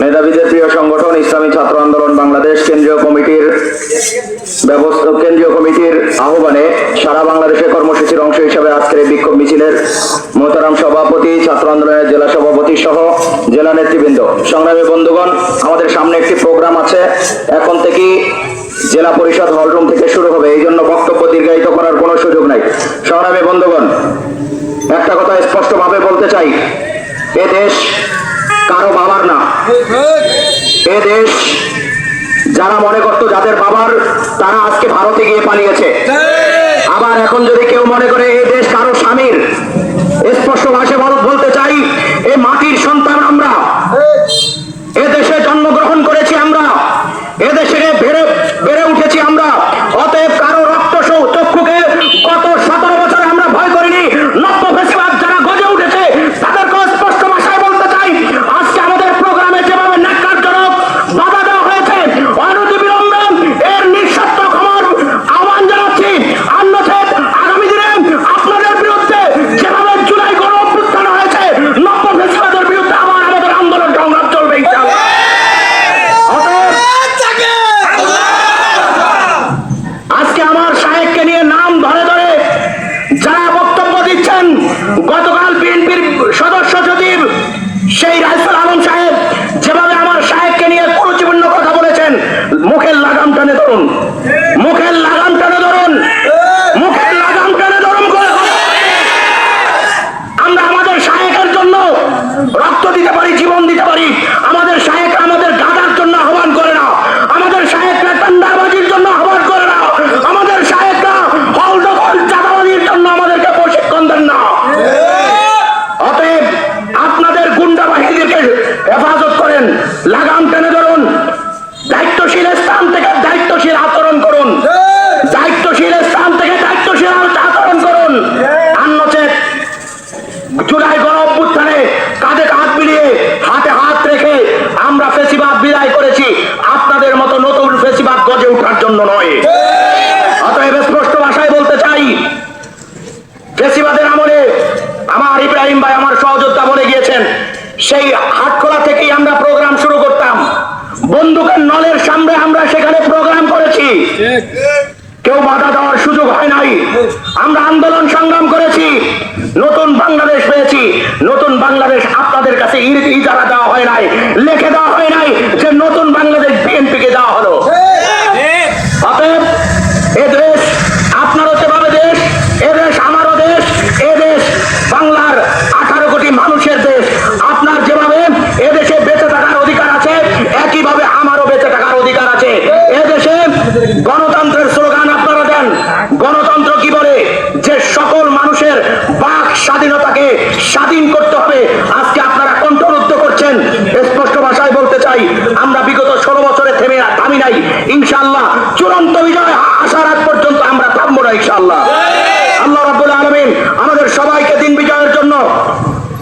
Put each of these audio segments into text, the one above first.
মেধাবীদের প্রিয় সংগঠন ইসলামী ছাত্র আন্দোলন বাংলাদেশ কেন্দ্রীয় কমিটির ব্যবস্থা, কেন্দ্রীয় কমিটির আহ্বানে সারা বাংলাদেশে কর্মসূচির অংশ হিসাবে আজকের বিক্ষোভ মিছিলের মোহতারাম সভাপতি, ছাত্র আন্দোলনের জেলা সভাপতি সহ জেলা নেতৃবৃন্দ। সংগ্রামী বন্ধুগণ, আমাদের সামনে একটি প্রোগ্রাম আছে। এখন থেকে জেলা পরিষদ হলরুম থেকে শুরু হবে। এই জন্য বক্তব্য দীর্ঘায়িত করার কোনো সুযোগ নাই। সংগ্রামী বন্ধুগণ, একটা কথা স্পষ্টভাবে বলতে চাই। এ দেশ কারও বাবার না। এ দেশ যারা মনে করতো যাদের বাবার তারা আজকে ভারতে গিয়ে পালিয়েছে। আবার এখন যদি কেউ মনে করে এই দেশ কারও স্বামীর স্পষ্ট ভাষায় বল- বলতে চাই এ মাটির সন্তান আমরা এ দেশে জন্মগ্রহণ করেছি আমরা এ দেশে বেড়ে বেড়ে উঠেছি আমরা অতএব কারও রক্ত সৌ- চক্ষুকে গত সতেরো বছরে আমরা ভয় করিনি নব্য ফেসিবাদ যারা গজে উঠেছে তাদেরকে স্পষ্ট ভাষায় বলতে চাই আজকে আমাদের প্রোগ্রামে যেভাবে ন্যাক্কারজনক বাধা দেওয়া হয়েছে অনতি বিলম্বে এর নিঃস্বার্থ ক্ষমার আহ্বান জানাচ্ছি অন্যথেদ আগামী দিনে আপনাদের বিরুদ্ধে যেভাবে জুলাই গণ অভ্যুত্থান হয়েছে নব্য ফেসিবাদের বিরুদ্ধে আবার আমাদের আন্দোলন সংগ্রাম চলবে ইনশাআল্লাহ অতএব আজকে আমার সাহেবকে নিয়ে নাম ধরে ধরে যারা বক্তব্য দিচ্ছেন গতকাল বিএনপির সদস্য সচিব সেই রাইফুল জুলাই গণ অভ্যুত্থানে কাঁধে কাঁধ মিলিয়ে হাতে হাত রেখে আমরা ফেসিবাদ বিদায় করেছি। আপনাদের মতো নতুন ফেসিবাদ গজে ওঠার জন্য নয়। অতএব স্পষ্ট ভাষায় বলতে চাই ফেসিবাদের আমলে আমার ইব্রাহিম ভাই আমার সহযোদ্ধা বলে গিয়েছেন। সেই হাটখোলা থেকেই আমরা প্রোগ্রাম শুরু করতাম। বন্দুকের নলের সামনে আমরা সেখানে প্রোগ্রাম করেছি। কেউ বাধা আমরা আন্দোলন সংগ্রাম করেছি, নতুন বাংলাদেশ পেয়েছি, নতুন বাংলাদেশ আপনাদের কাছে ইজারা দেওয়া হয় নাই, লেখে দেওয়া হয় নাই মানুষের বাক স্বাধীনতাকে স্বাধীন করতে হবে। আজকে আপনারা কণ্ঠরুদ্ধ করছেন। স্পষ্ট ভাষায় বলতে চাই, আমরা বিগত ষোলো বছরে থেমে থামি নাই। ইনশাআল্লাহ চূড়ান্ত বিজয় আসার আগ পর্যন্ত আমরা থামবো না ইনশাআল্লাহ। আল্লাহ রাব্বুল আলামিন আমাদের সবাইকে দিন বিজয়ের জন্য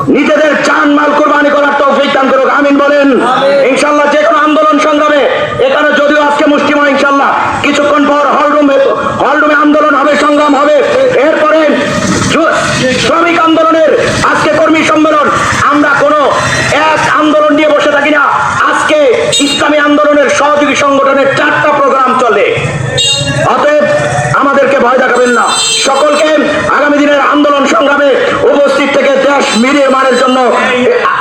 নিজেদের চান মাল কোরবানি করার তৌফিক দান করুক। আমিন বলেন ইনশাআল্লাহ যে কোনো আন্দোলন সংগ্রামে এখানে যদিও আজকে মুষ্টিময় ইনশাআল্লাহ কিছুক্ষণ পর হলরুমে হলরুমে আন্দোলন হবে সংগ্রাম হবে এরপরে শ্র- শ্রমিক আন্দোলনের আজকে কর্মী সম্মেলন। আমরা কোনো এক আন্দোলন নিয়ে বসে থাকি না। আজকে ইসলামী আন্দোলনের সহযোগী সংগঠনের চারটা প্রোগ্রাম চলে। অতএব আমাদেরকে ভয় দেখাবেন না। সকলকে আগামী দিনের আন্দোলন সংগ্রামে উপস্থিত থেকে দেশ মিলিয়ে মানের জন্য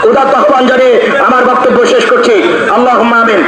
উদাত্ত আহ্বান জানিয়ে আমার বক্তব্য শেষ করছি। আল্লাহ আমিন।